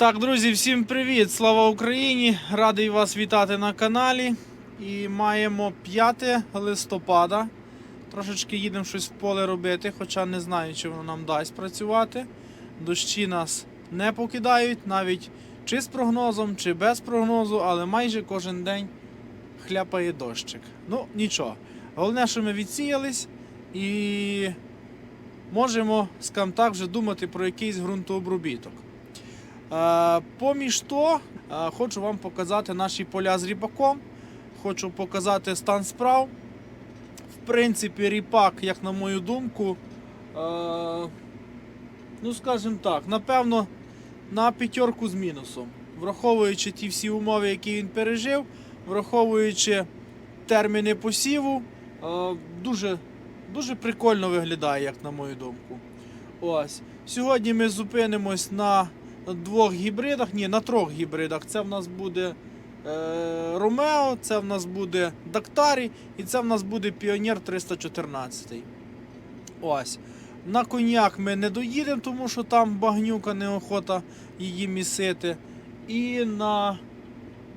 Так, друзі, всім привіт! Слава Україні! Радий вас вітати на каналі. І маємо 5 листопада. Трошечки їдемо щось в поле робити, хоча не знаю, чи воно нам дасть працювати. Дощі нас не покидають, навіть чи з прогнозом, чи без прогнозу, але майже кожен день хляпає дощик. Ну, нічого. Головне, що ми відсіялись і можемо, скажімо так, вже думати про якийсь ґрунтообробіток. Е, Поміж то, е, хочу вам показати наші поля з ріпаком. Хочу показати стан справ. В принципі, ріпак, як на мою думку, е, ну скажімо так, напевно, на п'ятерку з мінусом. Враховуючи ті всі умови, які він пережив, враховуючи терміни посіву, дуже, дуже прикольно виглядає, як на мою думку. Ось. Сьогодні ми зупинимось на двох гібридах, ні, на трьох гібридах. Це в нас буде е, Ромео, це в нас буде Дактарі і це в нас буде Піонер 314. Ось. На коньяк ми не доїдемо, тому що там багнюка неохота її місити. І на.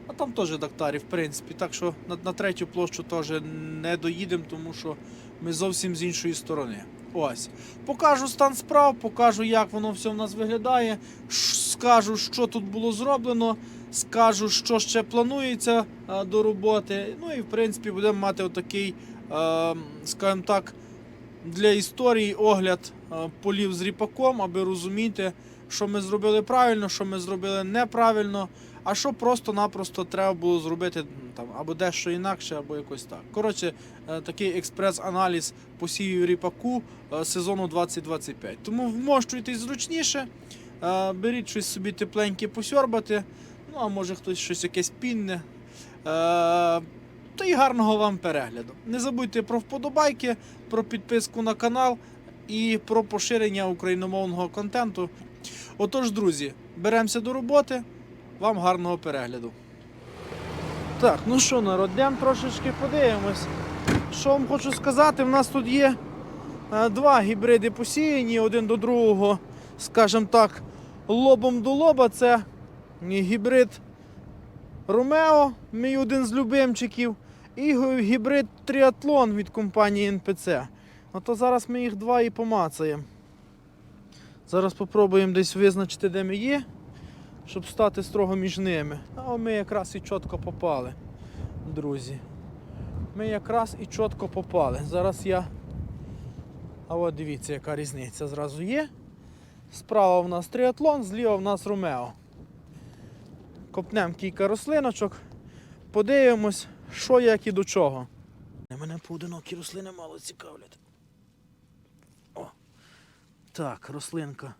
А там теж Дактарі, в принципі. Так що на, на третю площу теж не доїдемо, тому що ми зовсім з іншої сторони. Ось. Покажу стан справ, покажу, як воно все в нас виглядає. Скажу, що тут було зроблено, скажу, що ще планується е, до роботи. Ну і в принципі будемо мати отакий, е, скажімо так, для історії огляд е, полів з ріпаком, аби розуміти, що ми зробили правильно, що ми зробили неправильно, а що просто-напросто треба було зробити там або дещо інакше, або якось так. Коротше, е, такий експрес-аналіз посівів ріпаку е, сезону 2025. Тому вмощуйтесь зручніше, е, беріть щось собі тепленьке посьорбати, ну а може хтось щось якесь пінне. Та й гарного вам перегляду. Не забудьте про вподобайки, про підписку на канал і про поширення україномовного контенту. Отож, друзі, беремося до роботи. Вам гарного перегляду. Так, ну що, народ, йдемо трошечки подивимось. Що вам хочу сказати, в нас тут є е, два гібриди посіяні, один до другого, скажімо так, лобом до лоба. Це гібрид Ромео, мій один з любимчиків, і гібрид Тріатлон від компанії НПЦ. Ну то зараз ми їх два і помацаємо. Зараз спробуємо десь визначити, де ми є, щоб стати строго між ними. А ми якраз і чітко попали, друзі. Ми якраз і чітко попали. Зараз я. А от дивіться, яка різниця зразу є. Справа в нас триатлон, зліва в нас Ромео. Копнемо кілька рослиночок, подивимось, що як і до чого. Мене поодинокі рослини мало цікавлять. О. Так, рослинка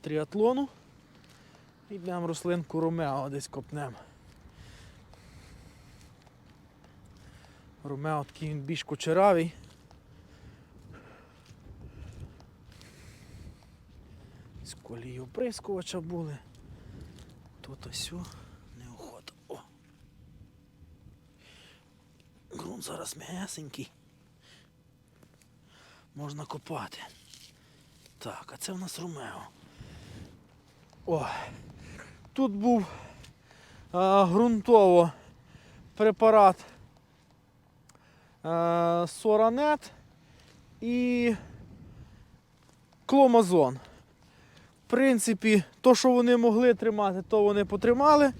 тріатлону. Йдемо рослинку Ромео десь копнемо. Ромео такий він більш кучеравий. З колії оприскувача були. Тут ось неохота. О. Грунт зараз м'ясенький. Можна копати. Так, а це в нас Ромео. О. Тут був а, ґрунтово препарат а, Соранет і Кломазон. В принципі, то, що вони могли тримати, то вони потримали.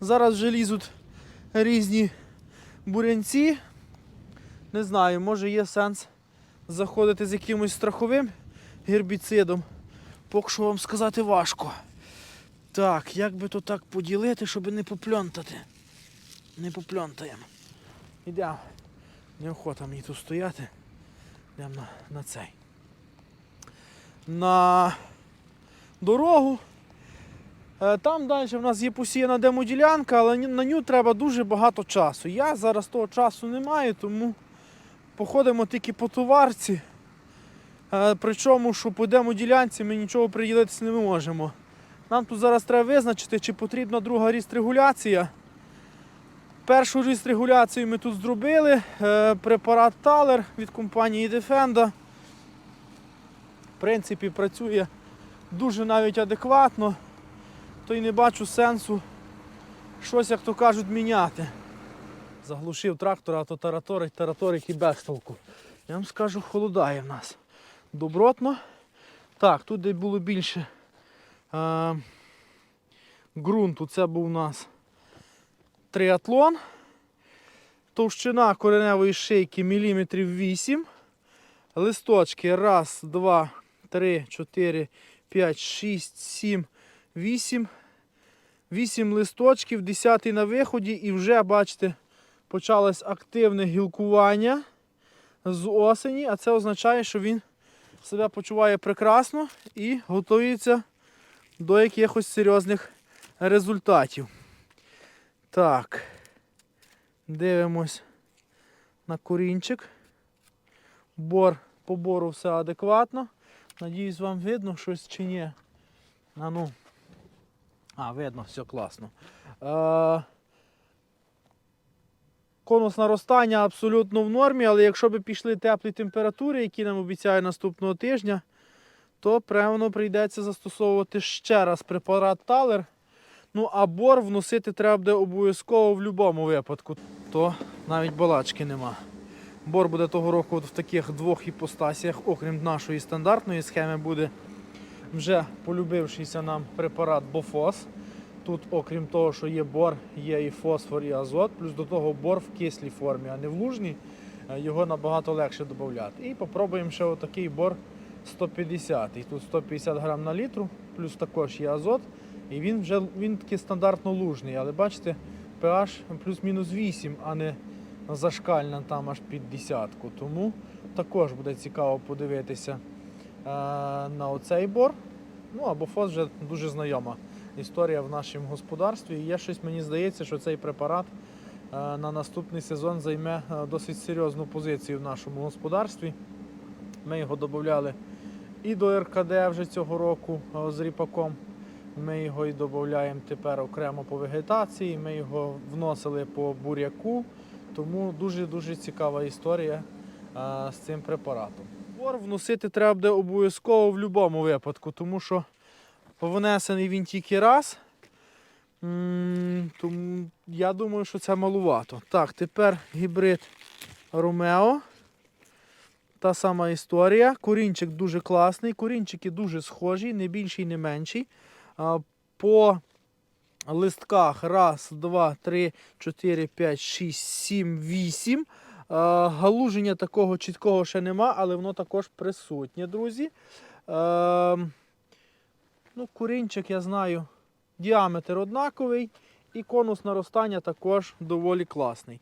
Зараз вже лізуть різні бурянці. Не знаю, може є сенс заходити з якимось страховим гербіцидом. Поки що вам сказати важко. Так, як би то так поділити, щоб не попльонтати. Не попльонтаємо. Йдемо. Неохота мені тут стояти. Йдемо на, на цей. На дорогу. Е, Там далі в нас є посіяна демоділянка, але на ню треба дуже багато часу. Я зараз того часу не маю, тому походимо тільки по товарці. Е, Причому, що по демоділянці ми нічого приділитися не можемо. Нам тут зараз треба визначити, чи потрібна друга рістрегуляція. Першу рістрегуляцію ми тут зробили. Е, Препарат Талер від компанії Defenda. В принципі, працює дуже навіть адекватно. то й не бачу сенсу щось, як то кажуть, міняти. Заглушив трактора, а то тараторить, тараторить і без толку. Я вам скажу, холодає в нас. Добротно. Так, тут де було більше е, ґрунту, це був у нас триатлон. Товщина кореневої шийки міліметрів 8. Листочки. Раз, два, три, чотири, п'ять, шість, сім, вісім. Вісім листочків, десятий на виході, і вже, бачите, почалось активне гілкування з осені, а це означає, що він себе почуває прекрасно і готується до якихось серйозних результатів. Так, дивимось на корінчик. Бор по бору все адекватно. Надіюсь, вам видно щось чи ні. А ну. А, видно, все класно. Е, конус наростання абсолютно в нормі, але якщо б пішли теплі температури, які нам обіцяє наступного тижня, то певно прийдеться застосовувати ще раз препарат Талер. Ну, а бор вносити треба буде обов'язково в будь-якому випадку, то навіть балачки нема. Бор буде того року от в таких двох іпостасіях, окрім нашої стандартної схеми, буде вже полюбившийся нам препарат Бофос. Тут, окрім того, що є бор, є і фосфор, і азот, плюс до того бор в кислій формі, а не в лужній. Е, Його набагато легше додати. І попробуємо ще отакий бор 150. І тут 150 грам на літру, плюс також є азот. І він вже він такий стандартно лужний, але бачите, pH плюс-мінус 8, а не зашкальна там аж під десятку. Тому також буде цікаво подивитися е, на оцей бор. Ну або фос вже дуже знайома історія в нашому господарстві. І є щось, мені здається, що цей препарат е, на наступний сезон займе е, досить серйозну позицію в нашому господарстві. Ми його додавали і до РКД вже цього року з ріпаком. Ми його і додаємо тепер окремо по вегетації, ми його вносили по буряку. Тому дуже-дуже цікава історія а, з цим препаратом. Бор вносити треба буде обов'язково в будь-якому випадку, тому що внесений він тільки раз. Тому я думаю, що це малувато. Так, тепер гібрид Ромео. Та сама історія. Корінчик дуже класний, корінчики дуже схожі, не більший, не менший. По листках раз, два, три, чотири, п'ять, шість, сім, вісім. А, Галуження такого чіткого ще нема, але воно також присутнє, друзі. Ну, Курінчик, я знаю, діаметр однаковий, і конус наростання також доволі класний.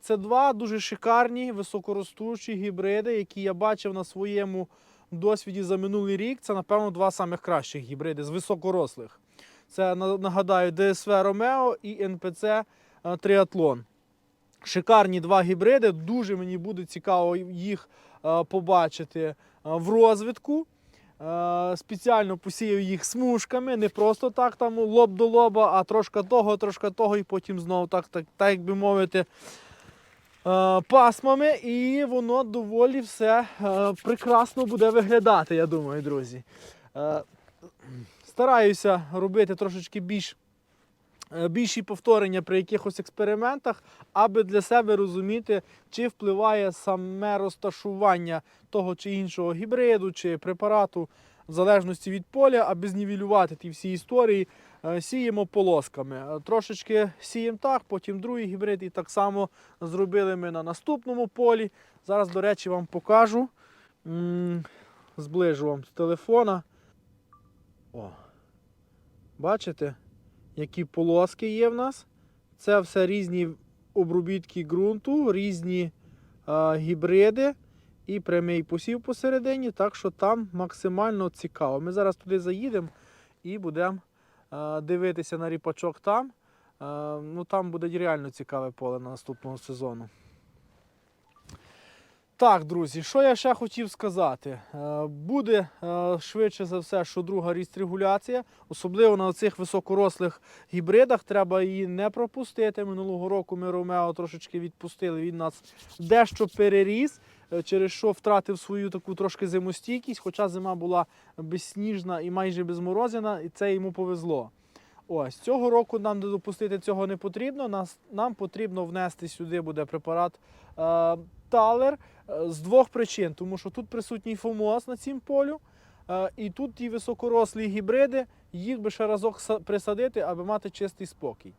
Це два дуже шикарні високоростучі гібриди, які я бачив на своєму досвіді за минулий рік. Це, напевно, два самих кращих гібриди з високорослих. Це нагадаю ДСВ Ромео і НПЦ е, Триатлон. Шикарні два гібриди. Дуже мені буде цікаво їх е, побачити е, в розвитку. Е, Спеціально посіяв їх смужками, не просто так там лоб до лоба, а трошки того, трошки того, і потім знову так, так, так як би мовити, е, пасмами, і воно доволі все е, прекрасно буде виглядати, я думаю, друзі. Стараюся робити трошечки більш, більші повторення при якихось експериментах, аби для себе розуміти, чи впливає саме розташування того чи іншого гібриду чи препарату в залежності від поля, аби знівелювати ті всі історії. Е, Сіємо полосками. Е, Трошечки сіємо так, потім другий гібрид, і так само зробили ми на наступному полі. Зараз, до речі, вам покажу. Зближу вам з телефона. О. Бачите, які полоски є в нас? Це все різні обробітки ґрунту, різні е, гібриди і прямий посів посередині, так що там максимально цікаво. Ми зараз туди заїдемо і будемо е, дивитися на ріпачок там. Е, ну, там буде реально цікаве поле на наступного сезону. Так, друзі, що я ще хотів сказати? Е, Буде е, швидше за все, що друга регуляція, особливо на цих високорослих гібридах. Треба її не пропустити. Минулого року ми Ромео трошечки відпустили. Він нас дещо переріс, е, через що втратив свою таку трошки зимостійкість, хоча зима була безсніжна і майже безморозяна, і це йому повезло. Ось цього року нам допустити цього не потрібно. Нас, нам потрібно внести сюди буде препарат Талер е, з двох причин, тому що тут присутній фомоз на цім полю, е, і тут ті високорослі гібриди, їх би ще разок присадити, аби мати чистий спокій.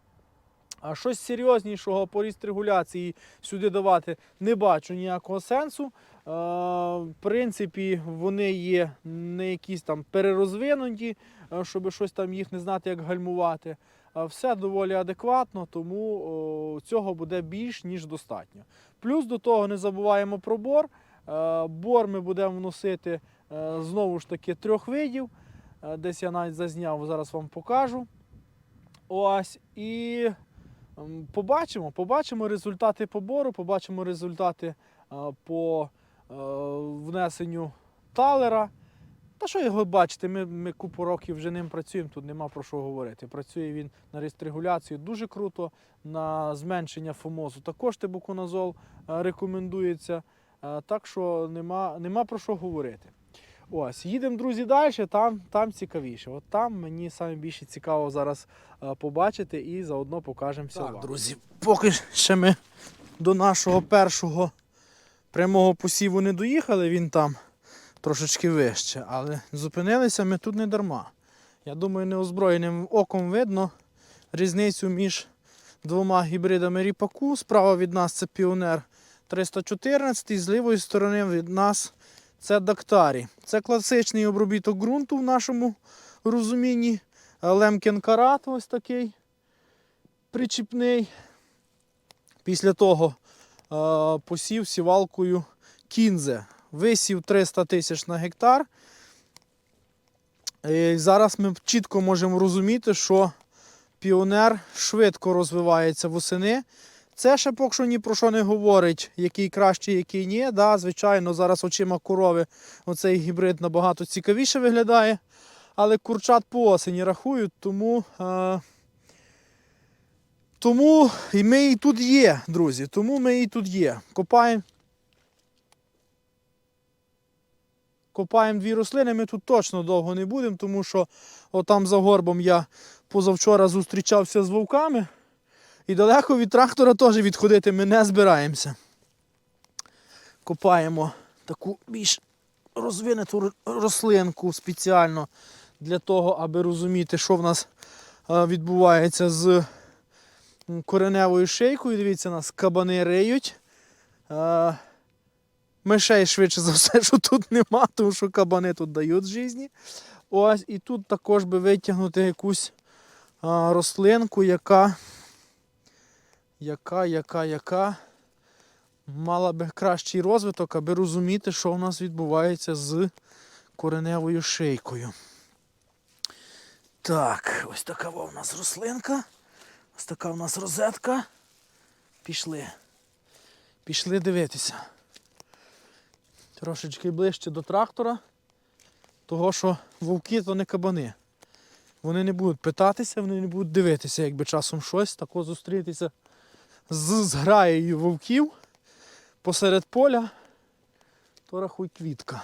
А щось серйознішого по регуляції сюди давати не бачу ніякого сенсу. Е, В принципі, вони є не якісь там перерозвинуті, щоб щось там їх не знати, як гальмувати. Все доволі адекватно, тому цього буде більш ніж достатньо. Плюс до того не забуваємо про бор. Е, Бор ми будемо вносити е, знову ж таки трьох видів. Е, Десь я навіть зазняв, зараз вам покажу. Ось і побачимо, побачимо результати побору, побачимо результати по внесенню талера. Та що його бачите, ми, ми купу років вже ним працюємо, тут нема про що говорити. Працює він на рестрегуляцію дуже круто, на зменшення фомозу. Також тибуконазол е, рекомендується. Е, Так що нема, нема про що говорити. Ось, їдемо, друзі, далі, там, там цікавіше. От там мені саме більше цікаво зараз е, побачити і заодно покажемо все. Так, вам. друзі, Поки ще ми до нашого першого прямого посіву не доїхали, він там трошечки вище, але зупинилися ми тут не дарма. Я думаю, неозброєним оком видно різницю між двома гібридами ріпаку. Справа від нас це Піонер 314, і з лівої сторони від нас це Дактарі. Це класичний обробіток ґрунту в нашому розумінні. Лемкін карат ось такий причіпний. Після того е, посів сівалкою кінзе. Висів 300 тисяч на гектар. І зараз ми чітко можемо розуміти, що піонер швидко розвивається восени. Це ще поки що ні про що не говорить, який кращий, який ні. Да, звичайно, зараз очима корови оцей гібрид набагато цікавіше виглядає. Але курчат по осені рахують, тому. Е, тому і ми і тут є, друзі. Тому ми і тут є. Копаємо. Копаємо дві рослини, ми тут точно довго не будемо, тому що отам за горбом я позавчора зустрічався з вовками. І далеко від трактора теж відходити ми не збираємося. Копаємо таку більш розвинуту рослинку спеціально для того, аби розуміти, що в нас е, відбувається з кореневою шейкою. Дивіться, нас кабани риють. Мишей швидше за все, що тут нема, тому що кабани тут дають житті. Ось, і тут також би витягнути якусь а, рослинку, яка, яка, яка, яка мала би кращий розвиток, аби розуміти, що в нас відбувається з кореневою шейкою. Так, ось така в нас рослинка. Ось така в нас розетка. Пішли. Пішли дивитися. Трошечки ближче до трактора. Того, що вовки то не кабани. Вони не будуть питатися, вони не будуть дивитися, якби часом щось, тако зустрітися з зграєю вовків посеред поля, то рахуй квітка.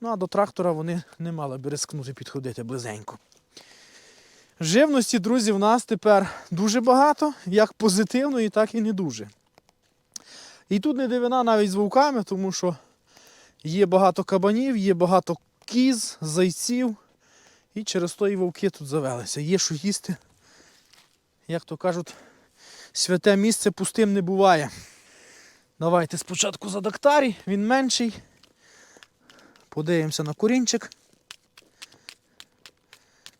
Ну а до трактора вони не мали би рискнути підходити близенько. Живності, друзі, в нас тепер дуже багато, як позитивної, так і не дуже. І тут не дивина навіть з вовками, тому що є багато кабанів, є багато кіз, зайців. І через то і вовки тут завелися. Є що їсти. Як то кажуть, святе місце пустим не буває. Давайте спочатку за дактарі, він менший. Подивимося на корінчик.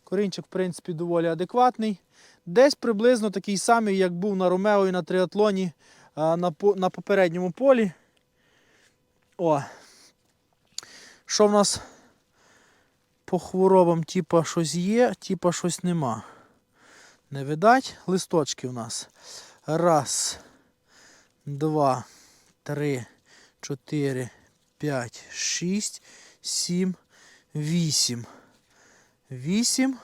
Корінчик, в принципі, доволі адекватний. Десь приблизно такий самий, як був на Ромео і на триатлоні на попередньому полі. О. Що в нас по хворобам, типа щось є, типа щось нема. Не видать. Листочки у нас. Раз, два, три, чотири, п'ять, шість, сім, вісім. Вісім.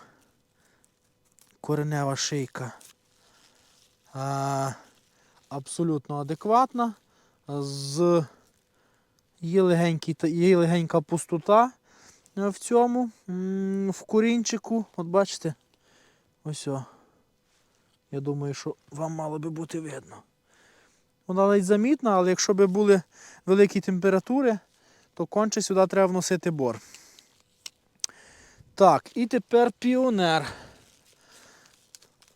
Коренева шийка. А, абсолютно адекватна. З є, легенький, є легенька пустота е, в цьому, в корінчику. От бачите, Ось. О. Я думаю, що вам мало би бути видно. Вона ледь замітна, але якщо б були великі температури, то конче сюди треба вносити бор. Так, і тепер піонер.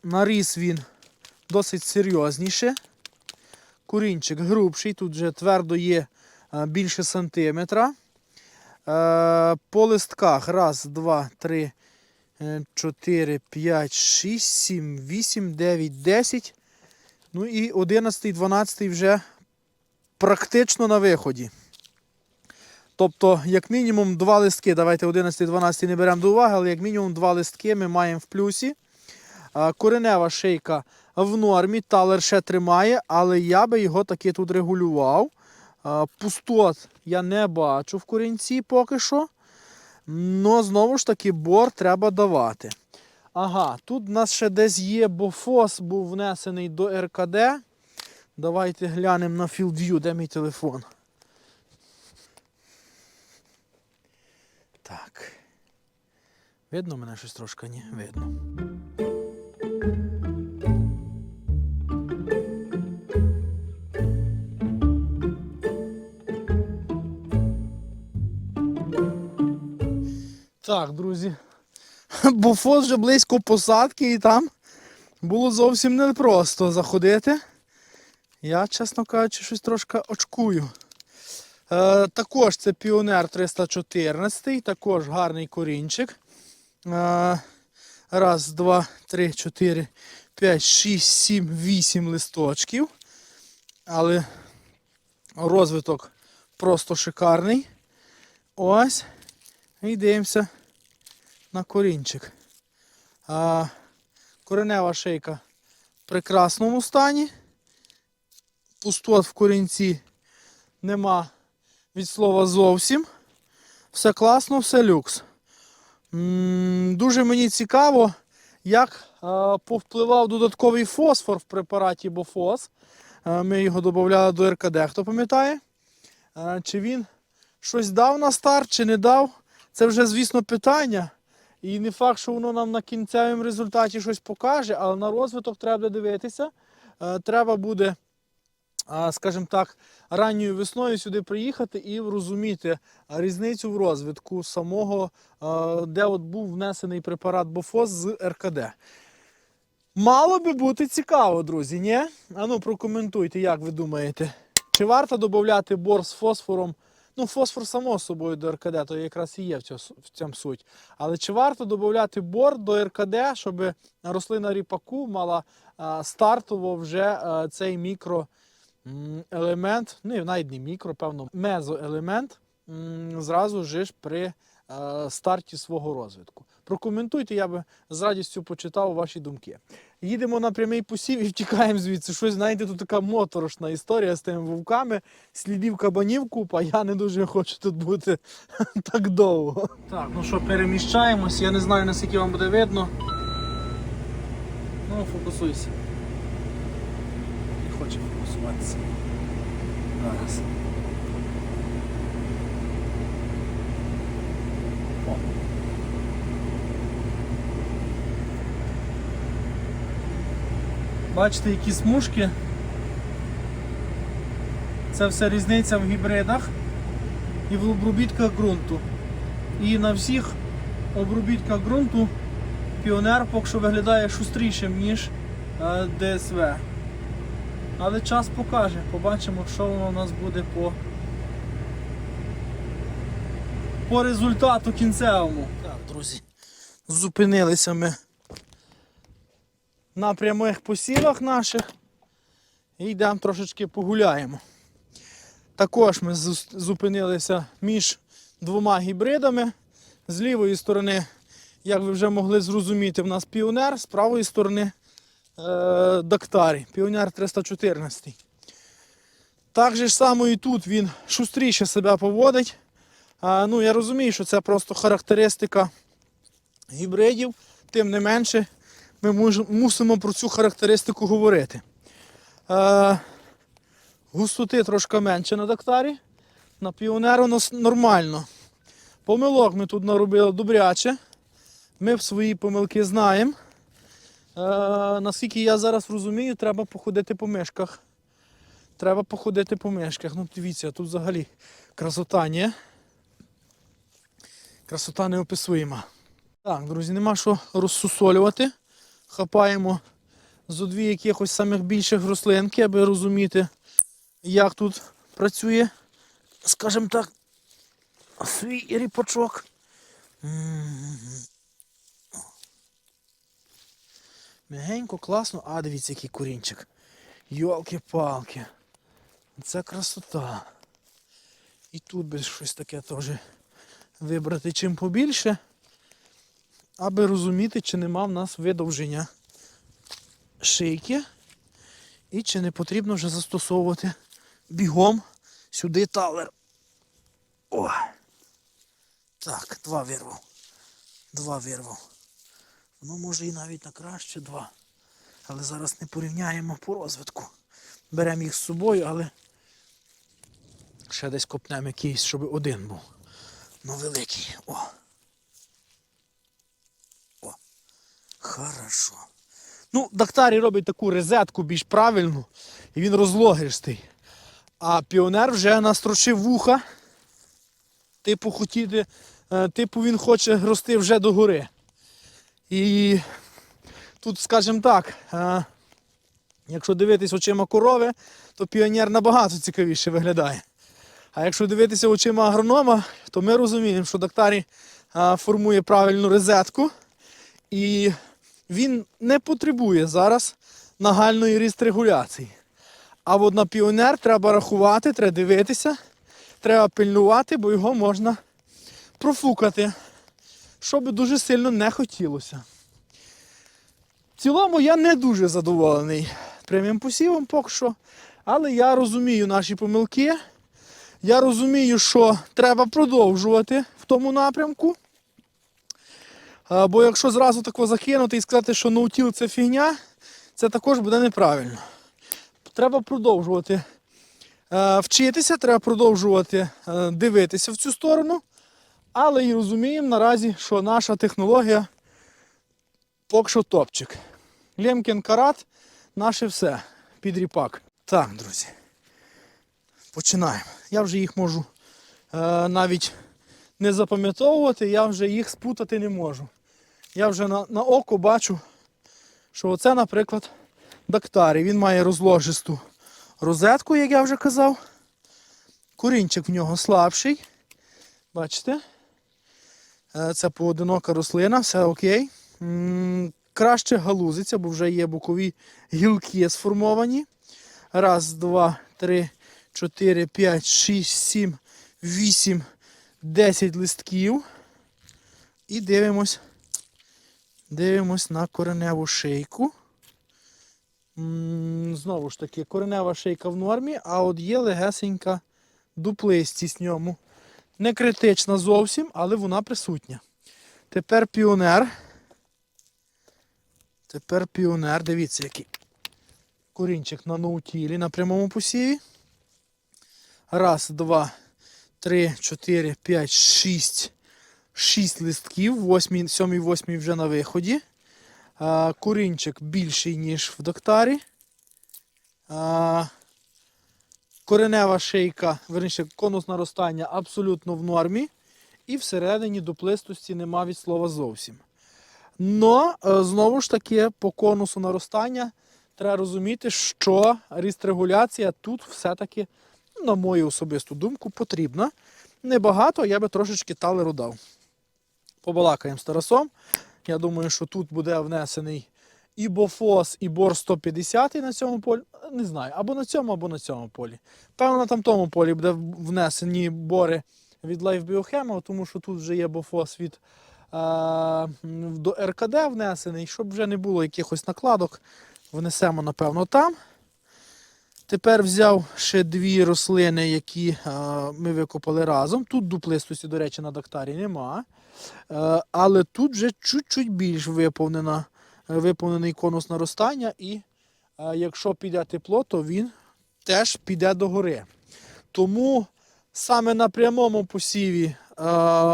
Наріс він досить серйозніше. Курінчик грубший, тут вже твердо є більше сантиметра. Е, По листках раз, два, три, е, чотири, п'ять, шість, сім, вісім, дев'ять, десять. Ну і 11, 12 вже практично на виході. Тобто, як мінімум, два листки. Давайте 11, 12 не беремо до уваги, але як мінімум два листки ми маємо в плюсі. Коренева шийка в нормі, талер ще тримає, але я би його таки тут регулював. Пустот я не бачу в корінці поки що. Но знову ж таки бор треба давати. Ага, тут в нас ще десь є, бо фос був внесений до РКД. Давайте глянемо на FieldView, де мій телефон. Так. Видно мене щось трошки? Ні, видно. Так, друзі. Бо фос вже близько посадки і там було зовсім непросто заходити. Я, чесно кажучи, щось трошки очкую. Е, також це Піонер 314, також гарний корінчик. Е, раз, два, три, чотири, п'ять, шість, сім, вісім листочків. Але розвиток просто шикарний. Ось. І дивимося на корінчик. А, коренева шийка в прекрасному стані. Пустот в корінці нема від слова зовсім. Все класно, все люкс. Дуже мені цікаво, як а, повпливав додатковий фосфор в препараті Бофос. А, Ми його додавали до РКД, хто пам'ятає? Чи він щось дав на старт, чи не дав? Це вже, звісно, питання. І не факт, що воно нам на кінцевому результаті щось покаже, але на розвиток треба дивитися. Е, Треба буде, скажімо так, ранньою весною сюди приїхати і розуміти різницю в розвитку самого, е, де от був внесений препарат Бофос з РКД. Мало би бути цікаво, друзі, ні? Ану, прокоментуйте, як ви думаєте. Чи варто додати бор з фосфором? Ну, фосфор само собою до РКД, то якраз і є в цьому, в цьому суть. Але чи варто додати бор до РКД, щоб рослина ріпаку мала а, стартово вже а, цей мікроелемент, ну навіть не мікро, певно, мезоелемент м, зразу ж при старті свого розвитку. Прокоментуйте, я би з радістю почитав ваші думки. Їдемо на прямий посів і втікаємо звідси. Щось, знаєте, тут така моторошна історія з тими вовками, слідів кабанів купа. Я не дуже хочу тут бути так довго. Так, ну що, переміщаємось. Я не знаю, наскільки вам буде видно. Ну, фокусуйся. Не хоче фокусуватися. Зараз. О. Бачите, які смужки. Це все різниця в гібридах і в обробітках ґрунту. І на всіх обробітках ґрунту піонер поки що виглядає шустрішим, ніж е, ДСВ. Але час покаже, побачимо, що воно у нас буде по, по результату кінцевому. Так, друзі, зупинилися ми на прямих посівах наших і йдемо трошечки погуляємо. Також ми зупинилися між двома гібридами. З лівої сторони, як ви вже могли зрозуміти, в нас піонер, з правої сторони е, Дактарі, піонер 314. Так же ж само і тут він шустріше себе поводить. Ну, я розумію, що це просто характеристика гібридів, тим не менше ми мусимо про цю характеристику говорити. Густоти трошки менше на дактарі. На піонеру нас нормально. Помилок ми тут наробили добряче. Ми в свої помилки знаємо. наскільки я зараз розумію, треба походити по мишках. Треба походити по мишках. Ну, дивіться, тут взагалі красота, ні? Красота неописуєма. Так, друзі, нема що розсусолювати. Хапаємо зо дві якихось самих більших рослинки, аби розуміти, як тут працює, скажімо так, свій ріпачок. Мягенько, класно. А, дивіться, який корінчик. Йолки-палки. Це красота. І тут би щось таке теж вибрати чим побільше, аби розуміти, чи нема в нас видовження шийки. І чи не потрібно вже застосовувати бігом сюди талер. О! Так, два вирвав. Два вирвав. Воно може і навіть на краще два. Але зараз не порівняємо по розвитку. Беремо їх з собою, але ще десь копнемо якийсь, щоб один був. Ну великий. О. О. Хорошо. Ну, Дактарі робить таку розетку більш правильну, і він розлогистий. А піонер вже настрочив вуха. Типу, хотіти, е, типу він хоче рости вже догори. І тут, скажімо так, е, якщо дивитись очима корови, то піонер набагато цікавіше виглядає. А якщо дивитися очима агронома, то ми розуміємо, що Дактарі формує правильну розетку. І він не потребує зараз нагальної рістрегуляції. А от на піонер треба рахувати, треба дивитися, треба пильнувати, бо його можна профукати, що би дуже сильно не хотілося. В цілому я не дуже задоволений прямим посівом поки що, але я розумію наші помилки. Я розумію, що треба продовжувати в тому напрямку. Бо якщо зразу тако закинути і сказати, що ноутіл це фігня, це також буде неправильно. Треба продовжувати е, вчитися, треба продовжувати е, дивитися в цю сторону. Але і розуміємо наразі, що наша технологія поки що топчик. Лємкін карат наше все. Під ріпак. Так, друзі. Починаємо. Я вже їх можу е, навіть не запам'ятовувати, я вже їх спутати не можу. Я вже на, на око бачу, що оце, наприклад, дактарій. Він має розложисту розетку, як я вже казав. Корінчик в нього слабший. Бачите? Е, Це поодинока рослина, все окей. М, Краще галузиться, бо вже є бокові гілки сформовані. Раз, два, три, чотири, п'ять, шість, сім, вісім, десять листків. І дивимось. Дивимось на кореневу шийку. Знову ж таки, коренева шийка в нормі, а от є легесенька дуплистість в ньому. Не критична зовсім, але вона присутня. Тепер піонер. Тепер піонер. Дивіться, який корінчик на ноутілі на прямому посіві. Раз, два, три, чотири, п'ять, шість. Шість листків, восьмій, сьомий, восьмий вже на виході. А, корінчик більший, ніж в доктарі. А, коренева шийка, верніше, конус наростання абсолютно в нормі. І всередині дуплистості нема від слова зовсім. Но, е, знову ж таки, по конусу наростання треба розуміти, що рістрегуляція тут все-таки, на мою особисту думку, потрібна. Небагато, я би трошечки талеру дав. Побалакаємо з Тарасом. Я думаю, що тут буде внесений і бофос, і бор 150 на цьому полі. Не знаю, або на цьому, або на цьому полі. Певно, на тамтому полі буде внесені бори від Life Biochemo, тому що тут вже є бофос від е, до РКД внесений, щоб вже не було якихось накладок. Внесемо, напевно, там. Тепер взяв ще дві рослини, які ми викопали разом. Тут дуплистості, до речі, на дактарі нема. Е, але тут вже чуть-чуть більш виповнена, е, виповнений конус наростання, і е, якщо піде тепло, то він теж піде догори. Тому саме на прямому посіві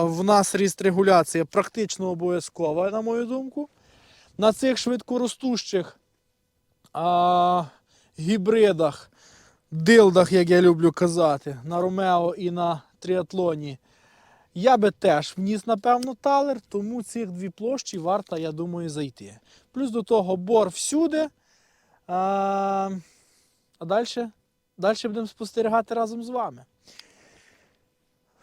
в нас ріст регуляція практично обов'язкова, на мою думку. на цих швидкоростущих гібридах, дилдах, як я люблю казати, на Ромео і на тріатлоні, я би теж вніс, напевно, талер, тому цих дві площі варто, я думаю, зайти. Плюс до того бор всюди. А, а далі, далі будемо спостерігати разом з вами.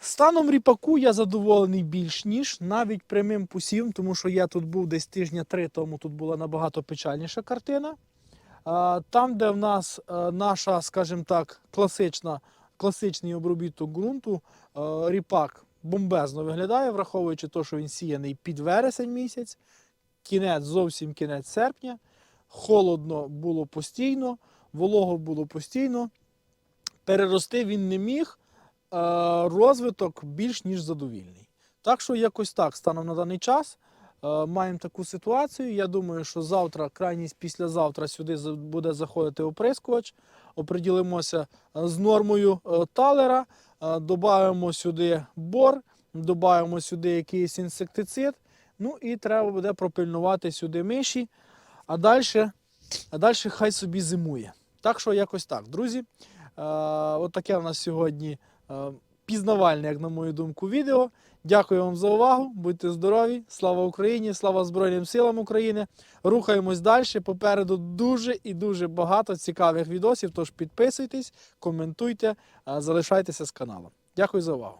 Станом ріпаку я задоволений більш ніж навіть прямим посівом, тому що я тут був десь тижня три тому, тут була набагато печальніша картина. Там, де в нас е, наша, скажімо так, класична, класичний обробіток ґрунту, е, ріпак бомбезно виглядає, враховуючи те, що він сіяний під вересень місяць, кінець, зовсім кінець серпня. Холодно було постійно, волого було постійно. Перерости він не міг. е, Розвиток більш ніж задовільний. Так що якось так станом на даний час. Е, Маємо таку ситуацію. Я думаю, що завтра, крайність післязавтра, сюди буде заходити оприскувач. Оприділимося е, з нормою е, талера, додаємо сюди бор, додаємо сюди якийсь інсектицид. Ну і треба буде пропильнувати сюди миші. А далі, а далі хай собі зимує. Так що якось так, друзі. Е, от у нас сьогодні пізнавальне, як на мою думку, відео. Дякую вам за увагу. Будьте здорові! Слава Україні! Слава Збройним силам України! Рухаємось далі. Попереду дуже і дуже багато цікавих відосів. Тож підписуйтесь, коментуйте, залишайтеся з каналом. Дякую за увагу.